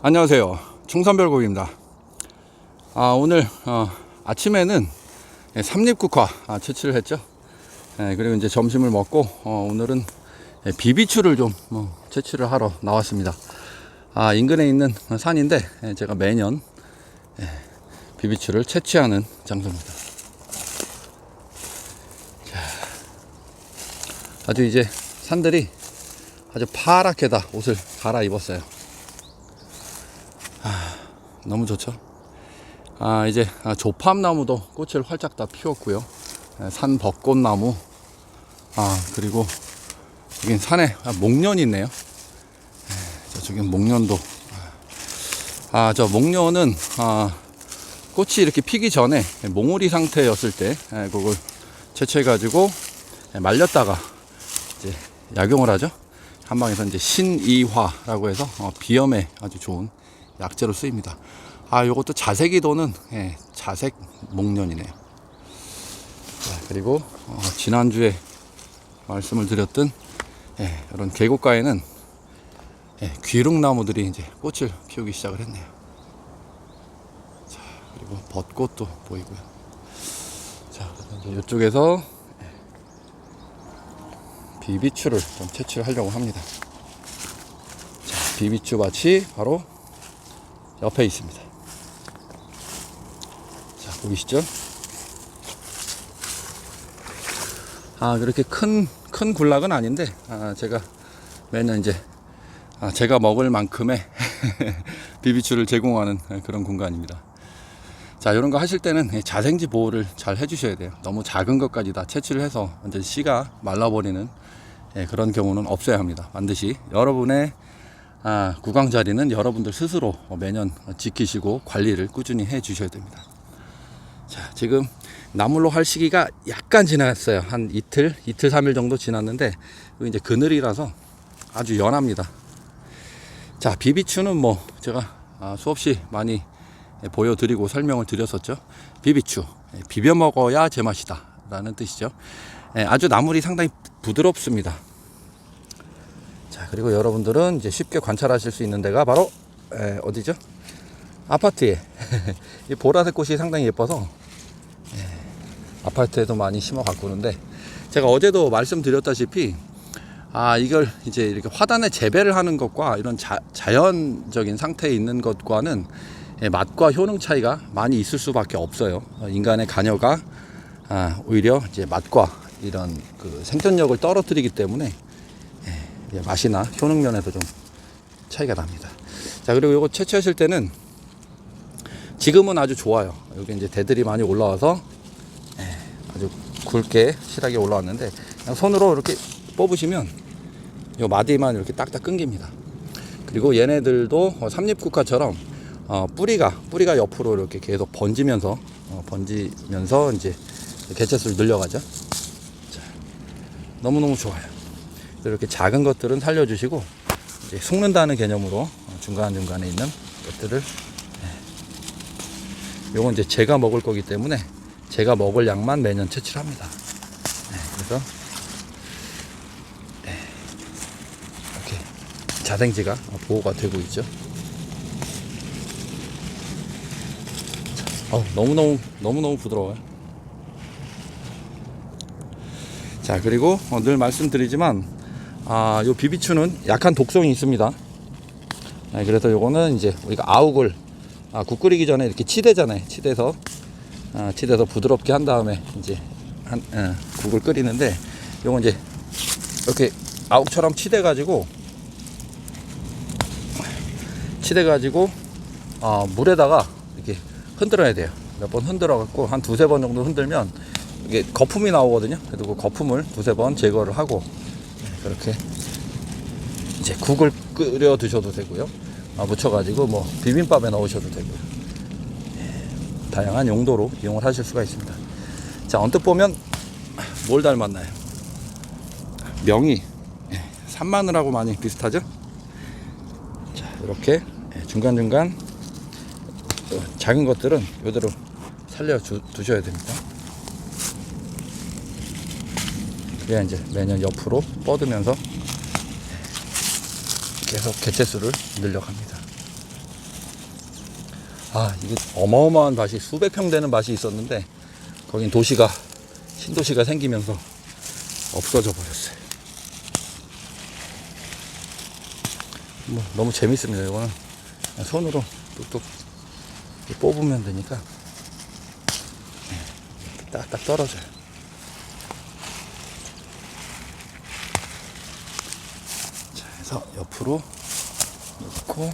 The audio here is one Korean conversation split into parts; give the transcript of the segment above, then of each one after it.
안녕하세요. 충선별곡입니다. 아, 오늘 어, 아침에는 예, 삼립국화 아, 채취를 했죠. 예, 그리고 이제 점심을 먹고 어, 오늘은 예, 비비추를 좀 어, 채취를 하러 나왔습니다. 아, 인근에 있는 산인데 예, 제가 매년 예, 비비추를 채취하는 장소입니다. 자, 아주 이제 산들이 아주 파랗게 다 옷을 갈아입었어요. 너무 좋죠. 아 이제 아, 조팝나무도 꽃을 활짝 다 피웠고요. 예, 산 벚꽃나무. 아 그리고 여긴 산에 아, 목련이 있네요. 예, 저쪽엔 목련도. 아 저 목련은 아 꽃이 이렇게 피기 전에 몽우리 상태였을 때 예, 그걸 채취해 가지고 말렸다가 이제 약용을 하죠. 한방에서 이제 신이화라고 해서 어, 비염에 아주 좋은 약재로 쓰입니다. 아, 요것도 자색이도는 예, 자색 목련이네요. 자, 그리고 어, 지난주에 말씀을 드렸던 예, 이런 계곡가에는 예, 귀릉나무들이 이제 꽃을 피우기 시작을 했네요. 자, 그리고 벚꽃도 보이고요. 자, 이제 이쪽에서 예, 비비추를 좀 채취를 하려고 합니다. 자, 비비추 밭이 바로 옆에 있습니다. 자, 보이시죠? 아, 그렇게 큰, 큰 군락은 아닌데, 아, 제가 매년 이제, 아, 제가 먹을 만큼의 비비추를 제공하는 그런 공간입니다. 자, 이런 거 하실 때는 자생지 보호를 잘 해주셔야 돼요. 너무 작은 것까지 다 채취를 해서 완전 씨가 말라버리는 예, 그런 경우는 없어야 합니다. 반드시 여러분의 아, 구강 자리는 여러분들 스스로 매년 지키시고 관리를 꾸준히 해 주셔야 됩니다. 자, 지금 나물로 할 시기가 약간 지났어요. 한 이틀, 이틀, 삼일 정도 지났는데, 이제 그늘이라서 아주 연합니다. 자, 비비추는 뭐, 제가 아, 수없이 많이 보여드리고 설명을 드렸었죠. 비비추. 예, 비벼 먹어야 제맛이다. 라는 뜻이죠. 예, 아주 나물이 상당히 부드럽습니다. 자, 그리고 여러분들은 이제 쉽게 관찰하실 수 있는 데가 바로 에, 어디죠? 아파트에 이 보라색 꽃이 상당히 예뻐서 예, 아파트에도 많이 심어 가꾸는데 제가 어제도 말씀드렸다시피 아 이걸 이제 이렇게 화단에 재배를 하는 것과 이런 자, 자연적인 상태에 있는 것과는 예, 맛과 효능 차이가 많이 있을 수밖에 없어요. 어, 인간의 관여가 아, 오히려 이제 맛과 이런 그 생존력을 떨어뜨리기 때문에 예, 맛이나 효능 면에서 좀 차이가 납니다. 자, 그리고 이거 채취하실 때는 지금은 아주 좋아요. 여기 이제 대들이 많이 올라와서 예, 아주 굵게 실하게 올라왔는데 손으로 이렇게 뽑으시면 이 마디만 이렇게 딱딱 끊깁니다. 그리고 얘네들도 어, 삼립국화처럼 어, 뿌리가 뿌리가 옆으로 이렇게 계속 번지면서 어, 번지면서 이제 개체수를 늘려가죠. 자, 너무너무 좋아요. 이렇게 작은 것들은 살려주시고 이제 속는다는 개념으로 중간 중간에 있는 것들을 네. 요건 이제 제가 먹을 거기 때문에 제가 먹을 양만 매년 채취를 합니다. 네, 그래서 네, 이렇게 자생지가 보호가 되고 있죠. 어, 너무너무 너무너무 부드러워요. 자 그리고 어, 늘 말씀드리지만 아, 요 비비추는 약한 독성이 있습니다. 네, 그래서 요거는 이제 우리가 아욱을 아, 국 끓이기 전에 이렇게 치대잖아요. 치대서 아, 치대서 부드럽게 한 다음에 이제 한 어, 국을 끓이는데 요건 이제 이렇게 아욱처럼 치대 가지고 치대 가지고 어, 물에다가 이렇게 흔들어야 돼요. 몇 번 흔들어 갖고 한 두세 번 정도 흔들면 이게 거품이 나오거든요. 그래서 그 거품을 두세 번 제거를 하고 그렇게 이제 국을 끓여 드셔도 되고요. 아, 묻혀가지고 뭐 비빔밥에 넣으셔도 되고요. 예, 다양한 용도로 이용을 하실 수가 있습니다. 자, 언뜻 보면 뭘 닮았나요? 명이 예, 산마늘하고 많이 비슷하죠? 자, 이렇게 예, 중간중간 어, 작은 것들은 이대로 살려 주, 두셔야 됩니다. 그래야 이제 매년 옆으로 뻗으면서 계속 개체수를 늘려갑니다. 아, 이게 어마어마한 밭이 수백 평 되는 밭이 있었는데, 거긴 도시가, 신도시가 생기면서 없어져 버렸어요. 뭐, 너무 재밌습니다. 이거는 손으로 뚝뚝 뽑으면 되니까, 네, 딱딱 떨어져요. 자, 해서 옆으로 놓고,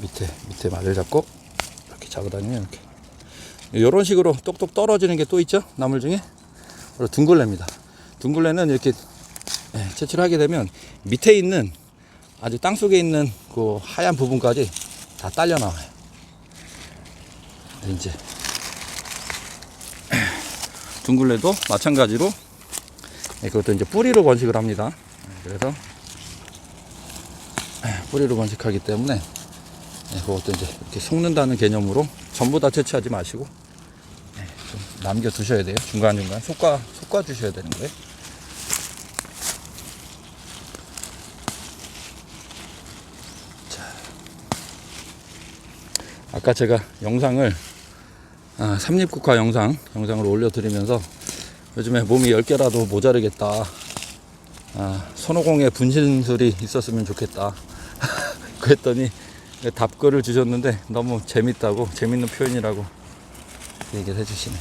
밑에 밑에 마들 잡고 이렇게 잡아 다니면 이렇게. 이런 식으로 똑똑 떨어지는 게 또 있죠? 나물 중에? 바로 둥글레입니다. 둥글레는 이렇게 예, 채취를 하게 되면 밑에 있는 아주 땅 속에 있는 그 하얀 부분까지 다 딸려 나와요. 이제 둥글레도 마찬가지로 예, 그것도 이제 뿌리로 번식을 합니다 예, 그래서 예, 뿌리로 번식하기 때문에 네, 그것도 이제 이렇게 속는다는 개념으로 전부 다 채취하지 마시고 네, 좀 남겨 두셔야 돼요. 중간 중간 솎아 솎아 주셔야 되는 거예요. 자, 아까 제가 영상을 아, 삼립국화 영상 영상을 올려드리면서 요즘에 몸이 10개라도 모자르겠다. 아, 손오공에 분신술이 있었으면 좋겠다. 그랬더니 답글을 주셨는데 너무 재밌다고 재밌는 표현이라고 얘기를 해주시네.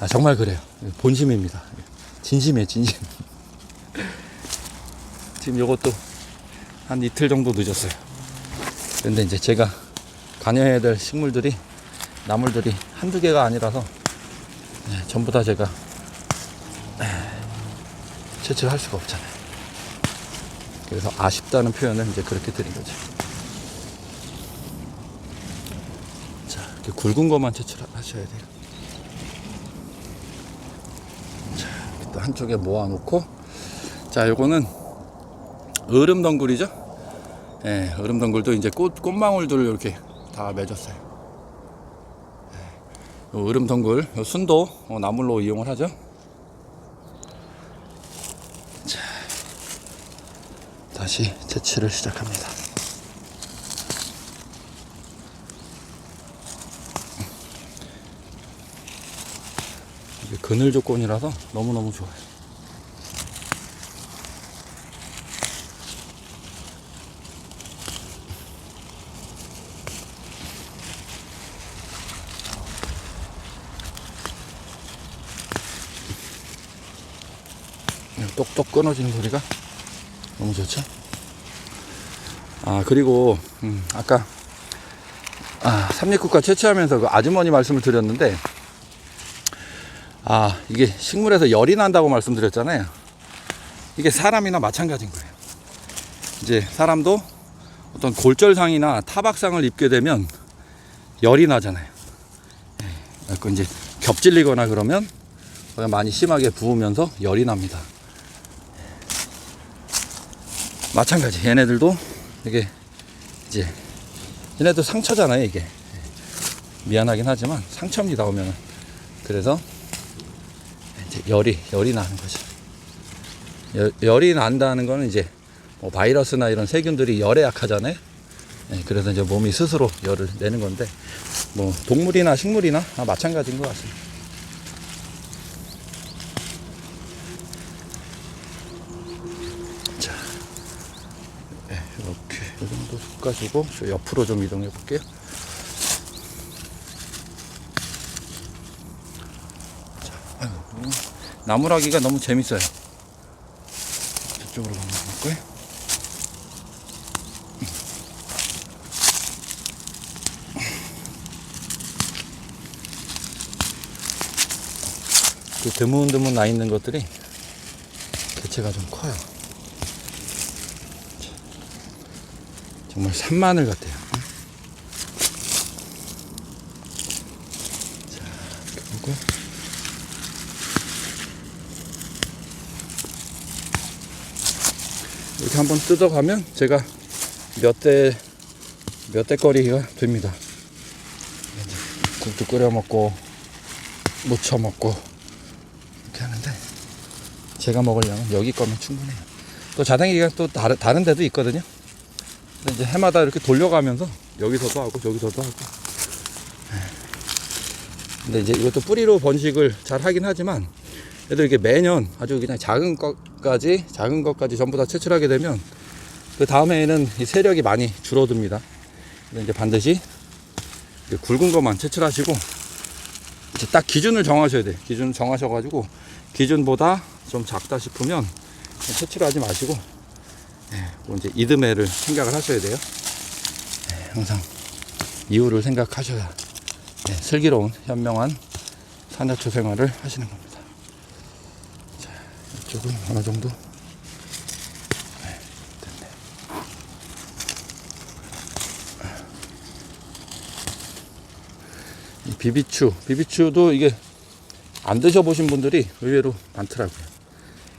아 정말 그래요. 본심입니다. 진심이에요, 진심. 지금 이것도 한 이틀 정도 늦었어요. 근데 이제 제가 관여해야 될 식물들이 나물들이 한두 개가 아니라서 네, 전부 다 제가 에, 채취를 할 수가 없잖아요. 그래서 아쉽다는 표현을 이제 그렇게 드린 거죠. 자, 이렇게 굵은 것만 채취를 하셔야 돼요. 자, 또 한쪽에 모아놓고, 자, 요거는 얼음 덩굴이죠. 예, 얼음 덩굴도 이제 꽃, 꽃망울들을 이렇게 다 맺었어요. 예, 요 얼음 덩굴, 요 순도 어, 나물로 이용을 하죠. 자, 다시 채취를 시작합니다. 그늘 조건이라서 너무너무 좋아요. 똑똑 끊어지는 소리가 너무 좋죠? 아, 그리고, 음, 아까, 아, 삼립국화 채취하면서 그 아주머니 말씀을 드렸는데, 아, 이게 식물에서 열이 난다고 말씀드렸잖아요. 이게 사람이나 마찬가지인 거예요. 이제 사람도 어떤 골절상이나 타박상을 입게 되면 열이 나잖아요. 예, 그 이제 겹질리거나 그러면 많이 심하게 부으면서 열이 납니다. 마찬가지. 얘네들도 이게 이제 얘네도 상처잖아요, 이게. 미안하긴 하지만 상처입니다, 오면은. 그래서 이제 열이 열이 나는 거죠. 열, 열이 난다는 거는 이제 뭐 바이러스나 이런 세균들이 열에 약하잖아요. 예, 그래서 이제 몸이 스스로 열을 내는 건데 뭐 동물이나 식물이나 다 마찬가지인 것 같습니다. 예, 이렇게 이 정도 섞어주고 저 옆으로 좀 이동해 볼게요. 자, 아이고, 음, 나무라기가 너무 재밌어요. 저쪽으로 가면 볼까요? 그 드문드문 나 있는 것들이 개체가 좀 커요. 정말 산마늘 같아요. 자, 보고. 이렇게 한번 뜯어가면 제가 몇 대, 몇 대 거리가 됩니다. 국도 끓여 먹고, 무쳐 먹고, 이렇게 하는데, 제가 먹으려면 여기 거면 충분해요. 또 자생기가 또 다른, 다른 데도 있거든요. 이제 해마다 이렇게 돌려가면서 여기서도 하고 저기서도 하고. 예. 근데 이제 이것도 뿌리로 번식을 잘 하긴 하지만 그래도 이게 매년 아주 그냥 작은 것까지 작은 것까지 전부 다 채취하게 되면 그 다음에는 이 세력이 많이 줄어듭니다. 근데 이제 반드시 이렇게 굵은 것만 채취하시고 이제 딱 기준을 정하셔야 돼요. 기준 정하셔가지고 기준보다 좀 작다 싶으면 채취를 하지 마시고 이제 이듬해를 생각을 하셔야 돼요. 예, 항상 이후를 생각하셔야 예, 슬기로운 현명한 산야초 생활을 하시는 겁니다. 자, 이쪽은 어느 정도 네, 됐네. 이 비비추, 비비추도 이게 안 드셔보신 분들이 의외로 많더라고요.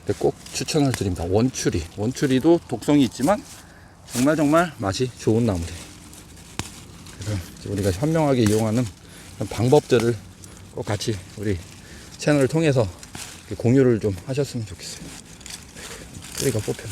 근데 꼭 추천을 드립니다. 원추리. 원추리도 독성이 있지만 정말 정말 맛이 좋은 나무래요. 그래서 우리가 현명하게 이용하는 방법들을 꼭 같이 우리 채널을 통해서 공유를 좀 하셨으면 좋겠어요. 뿌리가 뽑혔네.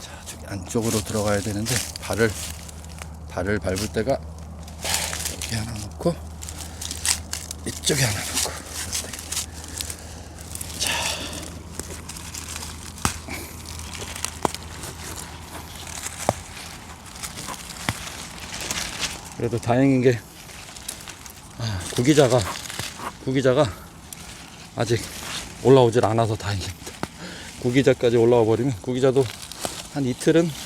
자, 저기 안쪽으로 들어가야 되는데 발을 발을 밟을 때가 여기 하나 놓고 이쪽에 하나 놓고 자. 그래도 다행인 게 아, 구기자가 구기자가 아직 올라오질 않아서 다행입니다. 구기자까지 올라와 버리면 구기자도 한 이틀은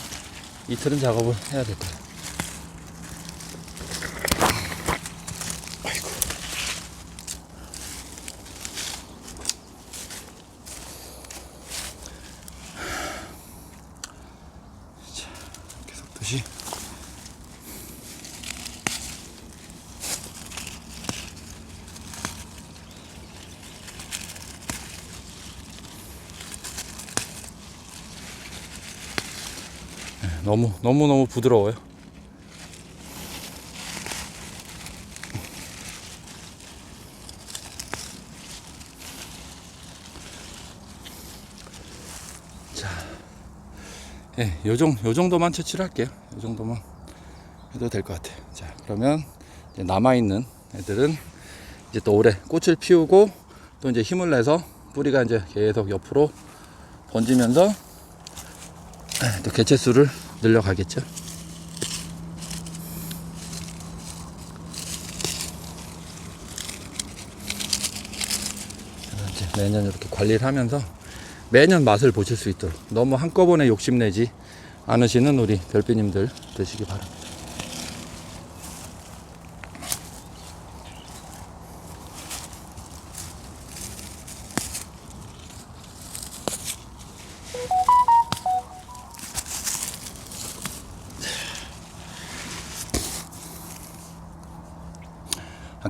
이틀은 작업을 해야 될 거예요. 너무 너무 너무 부드러워요. 자, 예, 요, 정, 요 정도만 채취를 할게요. 요 정도만 해도 될 것 같아요. 자, 그러면 이제 남아 있는 애들은 이제 또 올해 꽃을 피우고 또 이제 힘을 내서 뿌리가 이제 계속 옆으로 번지면서 또 개체수를 늘려가겠죠. 이제 매년 이렇게 관리를 하면서 매년 맛을 보실 수 있도록 너무 한꺼번에 욕심내지 않으시는 우리 별비님들 되시기 바랍니다.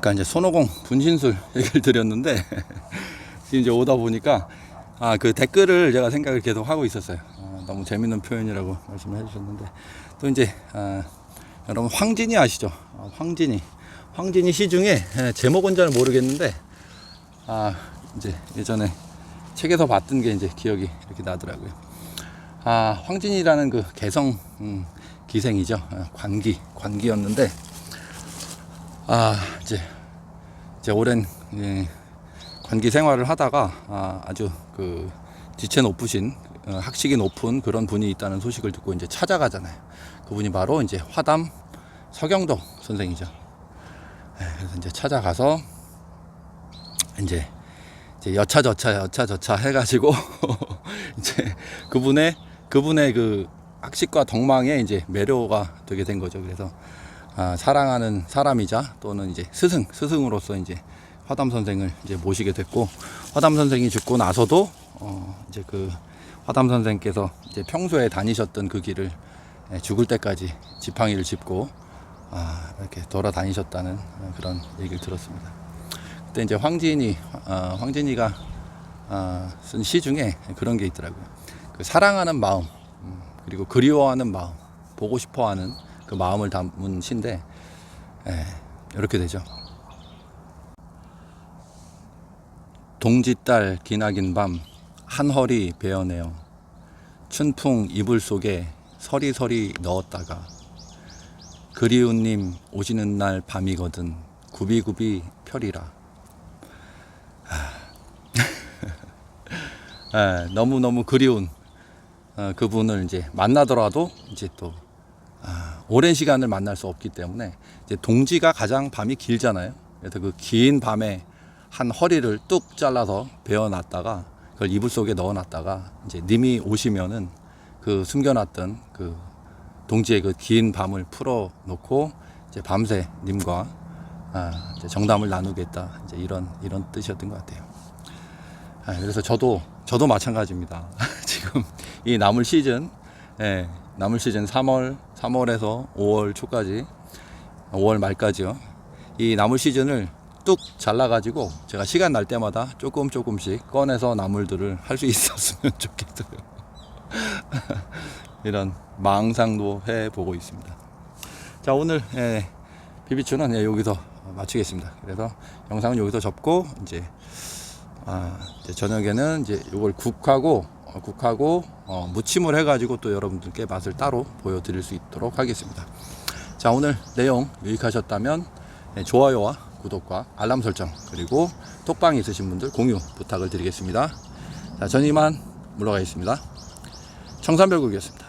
아까 이제 손오공 분신술 얘기를 드렸는데 지금 이제 오다 보니까 아 그 댓글을 제가 생각을 계속 하고 있었어요. 아, 너무 재밌는 표현이라고 말씀해 주셨는데 또 이제 아, 여러분 황진이 아시죠? 아, 황진이 황진이 시 중에 예, 제목은 잘 모르겠는데 아 이제 예전에 책에서 봤던 게 이제 기억이 이렇게 나더라고요. 아 황진이라는 그 개성 음, 기생이죠. 아, 관기 관기였는데 아 이제 이 제 오랜 예, 관기 생활을 하다가 아, 아주 그 지체 높으신 어, 학식이 높은 그런 분이 있다는 소식을 듣고 이제 찾아가잖아요. 그분이 바로 이제 화담 서경덕 선생이죠. 예, 그래서 이제 찾아가서 이제 여차저차 여차저차 해가지고 이제 그분의 그분의 그 학식과 덕망에 이제 매료가 되게 된 거죠. 그래서 아, 사랑하는 사람이자 또는 이제 스승 스승으로서 이제 화담 선생을 이제 모시게 됐고 화담 선생이 죽고 나서도 어 이제 그 화담 선생께서 이제 평소에 다니셨던 그 길을 예, 죽을 때까지 지팡이를 짚고 아, 이렇게 돌아다니셨다는 그런 얘기를 들었습니다. 그때 이제 황진이 어, 황진이가 어, 쓴시 중에 그런 게 있더라고요. 그 사랑하는 마음, 음, 그리고 그리워하는 마음, 보고 싶어하는 그 마음을 담은 시인데 예, 이렇게 되죠. 동지딸 기나긴 밤 한 허리 베어내어 춘풍 이불 속에 서리서리 넣었다가 그리운님 오시는 날 밤이거든 구비구비 펴리라. 예, 너무너무 그리운 어, 그분을 이제 만나더라도 이제 또 아, 오랜 시간을 만날 수 없기 때문에 이제 동지가 가장 밤이 길잖아요. 그래서 그 긴 밤에 한 허리를 뚝 잘라서 베어 놨다가 그걸 이불 속에 넣어 놨다가 이제 님이 오시면은 그 숨겨놨던 그 동지의 그 긴 밤을 풀어 놓고 이제 밤새 님과 아, 이제 정담을 나누겠다 이제 이런 이런 뜻이었던 것 같아요. 아, 그래서 저도 저도 마찬가지입니다. 지금 이 나물 시즌, 예, 나물 시즌 3월 3월에서 5월 초까지 5월 말까지요. 이 나물 시즌을 뚝 잘라가지고 제가 시간 날 때마다 조금 조금씩 꺼내서 나물들을 할 수 있었으면 좋겠어요. 이런 망상도 해보고 있습니다. 자 오늘 예, 비비추는 예, 여기서 마치겠습니다. 그래서 영상은 여기서 접고 이제 아, 이제 저녁에는 이제 이걸 국하고 어, 국하고 어, 무침을 해가지고 또 여러분들께 맛을 따로 보여드릴 수 있도록 하겠습니다. 자 오늘 내용 유익하셨다면 네, 좋아요와 구독과 알람 설정 그리고 톡방 있으신 분들 공유 부탁을 드리겠습니다. 자 저는 이만 물러가겠습니다. 청산별국이었습니다.